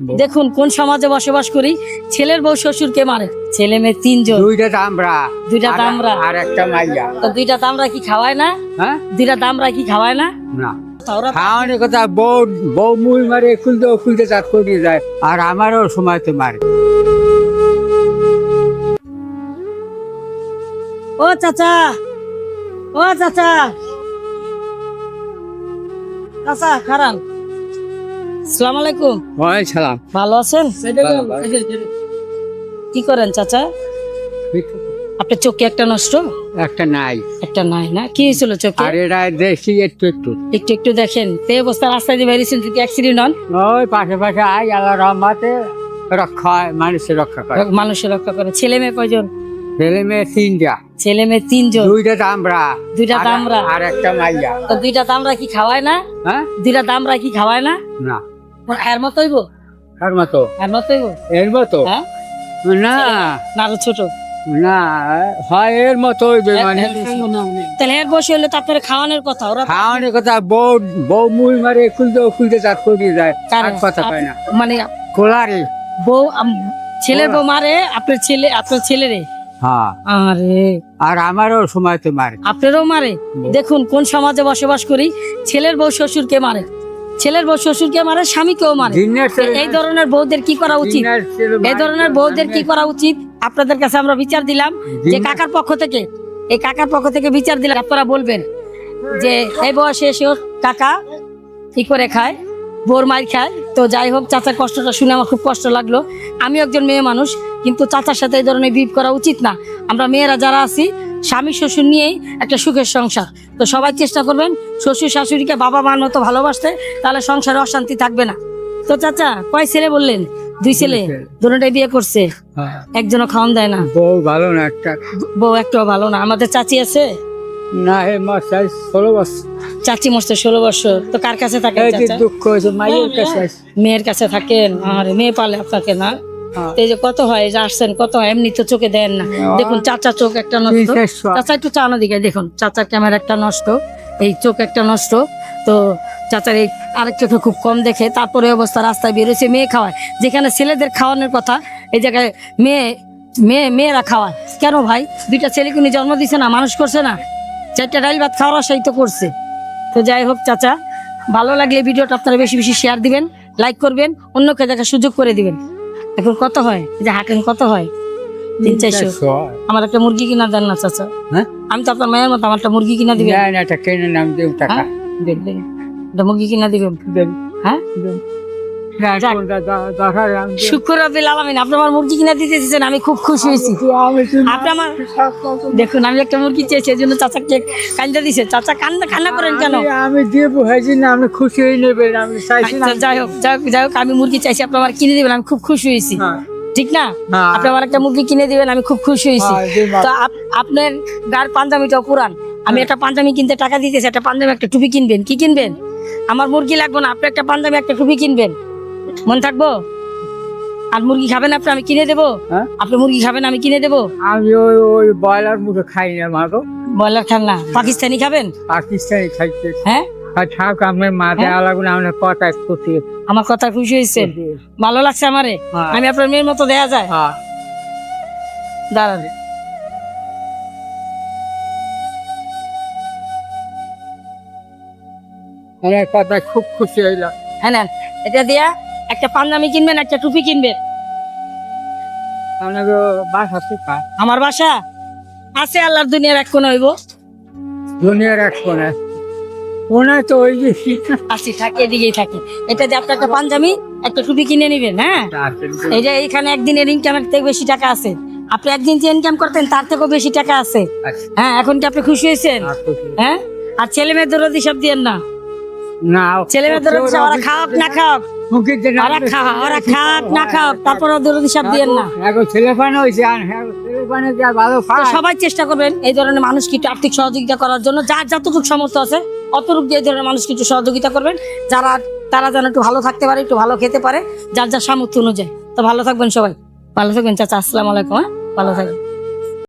দেখুন কোন সমাজে বসবাস করি ছেলের বউ শ্বশুরকে মারে? ছেলে মেয়ে তিনজন। দুইটা দামরা। দুইটা দামরা। আর একটা মাইয়া। তো দুইটা দামরা কি খাওয়ায় না? হ্যাঁ? দুইটা দামরা কি খাওয়ায় না? না। খাওয়ানোর কথা বউ বউ মুই মারে খুলতে খুলতে করে যায় আর আমারও সময় তো মারে। ও চাচা ও চাচা। চাচা খারান আসসালামু আলাইকুম। সালাম। ভালো আছেন? কি করেন চাচা? আপনার চোখে একটা নষ্ট? একটা নাই। একটা নাই না? কি হয়েছিল চোখে? আর দেখছি একটু একটু। একটু একটু দেখেন। তে অবস্থা রাস্তায় দিয়ে বেরিয়েছেন যদি অ্যাক্সিডেন্ট হন? ওই পাশে পাশে আই আল্লাহ রহমাতে রক্ষা হয় মানুষের রক্ষা করে। মানুষের রক্ষা করে। ছেলে মেয়ে কয়জন? ছেলে মেয়ে তিনটা। ছেলে মেয়ে তিনজন। দুইটা দামরা। দুইটা দামরা। আর একটা মাইয়া। তো দুইটা দামরা কি খাওয়ায় না? হ্যাঁ? দুইটা দামরা কি খাওয়ায় না? না। এর মতো হইব? তার মতো এর মতো হইব? এর মতো হ্যাঁ? না। না ছোট। না হয় এর মতো হইবে মানে তাহলে এর বসে হলে তারপরে খাওয়ানোর কথা ওরা খাওয়ানোর কথা বউ বউ মুই মারে খুলতে খুলতে চাট করে যায়। আর কথা পায় না। মানে কোলারে। বউ আম- ছেলের বউ মারে আপনার ছেলে আপনার ছেলেরে হ্যাঁ। আরে। আর আমারও সময় তো মারে। আপনারও মারে। দেখুন কোন সমাজে বসবাস করি ছেলের বউ শ্বশুরকে মারে। ছেলের বউ শ্বশুরকে মারে স্বামীকেও মারে। এই ধরনের বউদের কি করা উচিত? এই ধরনের বউদের কি করা উচিত? আপনাদের কাছে আমরা বিচার দিলাম যে কাকার পক্ষ থেকে এই কাকার পক্ষ থেকে বিচার দিলাম। আপনারা বলবেন যে এই বয়সে এসেও কাকা কি করে খায়? বোর মার খায়? তো যাই হোক চাচার কষ্টটা শুনে আমার খুব কষ্ট লাগল। আমি একজন মেয়ে মানুষ কিন্তু চাচার সাথে এই ধরনের বিপ করা উচিত না। আমরা মেয়েরা যারা আছি স্বামী শ্বশুর নিয়েই একটা সুখের সংসার। তো সবাই চেষ্টা করবেন শ্বশুর শাশুড়িকে বাবা মার মতো ভালোবাসতে তাহলে সংসারে অশান্তি থাকবে না। তো চাচা কয় ছেলে বললেন? দুই ছেলে। দুটোটাই বিয়ে করছে। হ্যাঁ। একজনও খাওয়ান দেয় না। বউ ভালো না একটা। বউ একটু ভালো না। আমাদের চাচি আছে? না হে ষোলো বছর। চাচি ষোলো বছর। তো কার কাছে দুঃখ হয়েছে মায়ের কাছে মেয়ের কাছে থাকেন। আর মেয়ে পালে আপনাকে না? এই যে কত হয় যে আসছেন কত হয় এমনি তো চোখে দেন না। দেখুন চাচা চোখ একটা নষ্ট। চাচা একটু চানো দিকে দেখুন চাচার ক্যামেরা একটা নষ্ট এই চোখ একটা নষ্ট। তো চাচার এই আরেক চোখে খুব কম দেখে তারপরে অবস্থা রাস্তায় বেরোচ্ছে মেয়ে খাওয়ায়। যেখানে ছেলেদের খাওয়ানোর কথা এই জায়গায় মেয়ে মেয়ে মেয়েরা খাওয়ায়। কেন ভাই? দুইটা ছেলেকে উনি জন্ম দিছে না মানুষ করছে না? চারটা ডাইল ভাত খাওয়ার আশাই তো করছে। তো যাই হোক চাচা ভালো লাগলে ভিডিওটা আপনারা বেশি বেশি শেয়ার দিবেন লাইক করবেন অন্যকে দেখার সুযোগ করে দিবেন। এখন কত হয়? যে হাটেন কত হয়? তিন চারশো। আমার একটা মুরগি কিনা দেন না চাচা। হ্যাঁ? আমি তো আপনার মায়ের মতো আমার একটা মুরগি কিনা দিবেন। না না এটা কেনে নাম দেব টাকা। হ্যাঁ? দেন। একটা মুরগি কিনা দিবেন। হ্যাঁ? শুক্র রবিল আলামিন আপনি আমার মুরগি কিনা দিতে দিয়েছেন আমি খুব খুশি হয়েছি। আপনি আমার দেখুন আমি একটা মুরগি চেয়েছি এই জন্য চাচাকে কান্দা দিছে। চাচা কান্না কান্না করেন কেন? আমি- আমি দিয়ে না আপনি খুশি হয়ে নেবেন আমি চাইছি আচ্ছা, যাই হোক যাই হোক যাই হোক আমি মুরগি চাইছি আপনি আমার কিনে দিবেন আমি খুব খুশি হয়েছি। হ্যাঁ। ঠিক না? হ্যাঁ। আপনি আমার একটা মুরগি কিনে দিবেন আমি খুব খুশি হয়েছি। হ্যাঁ, তো আপ- আপনার গার পাঞ্জাবিটাও পুরান। আমি একটা পাঞ্জাবি কিনতে টাকা দিতেছি একটা পাঞ্জাবি একটা টুপি কিনবেন। কি কিনবেন? আমার মুরগি লাগবে না আপনি একটা পাঞ্জাবি একটা টুপি কিনবেন। মন থাকব? আর মুরগি খাবেন আপনি আমি কিনে দেবো? হ্যাঁ? আপনি মুরগি খাবেন আমি কিনে দেবো? আমি ওই ওই ব্রয়লার মুখে খাই না মাগো ব্রয়লার খান না। পাকিস্তানি খাবেন? পাকিস্তানি খাইতে। হ্যাঁ? থাক আপনার মাথায় আলাগুন আপনার কথা খুশি। আমার কথা খুশি হয়েছে। ভালো লাগছে আমারে? হ্যাঁ। আমি আপনার মেয়ের মতো দেখা যায়? হ্যাঁ। দাঁড়ান। আমার কথা খুব খুশি হইলাম। হ্যাঁ এটা দিয়া একটা পাঞ্জাবি কিনবেন একটা টুপি কিনবেন। আমার বাসা? আছে আল্লাহর দুনিয়ার এক কোণে হইব। দুনিয়ার এক কোণে। কোণে তো ওই যে আসি থাকে এদিকেই থাকে। এটা দিয়ে আপনার একটা পাঞ্জাবি একটা টুপি কিনে নিবেন হ্যাঁ? এই যে এইখানে একদিনের ইনকামের থেকে বেশি টাকা আছে। আপনি একদিন যে ইনকাম করতেন তার থেকেও বেশি টাকা আছে। আচ্ছা, হ্যাঁ এখন কি আপনি খুশি হয়েছেন? হ্যাঁ? আর ছেলে মেয়ের দরদি সব দিয়েন না। না ছেলে সব ওরা খাওয়াক না যে না- ওরা খাওয়া ওরা খাওয়াক না খাওয়াক তারপর দরদি সব দিয়েন না। এখন হয়েছে আর হ্যাঁ, যা ভালো সবাই চেষ্টা করবেন এই ধরনের মানুষকে একটু আর্থিক সহযোগিতা করার জন্য। যার যতটুকু সামর্থ্য আছে অতটুকু দিয়ে এই ধরনের মানুষকে একটু সহযোগিতা করবেন। যারা তারা যেন একটু ভালো থাকতে পারে একটু ভালো খেতে পারে যার যার সামর্থ্য অনুযায়ী। তো ভালো থাকবেন সবাই। ভালো থাকবেন চাচা আসসালামু আলাইকুম হ্যাঁ? ভালো থাকবেন।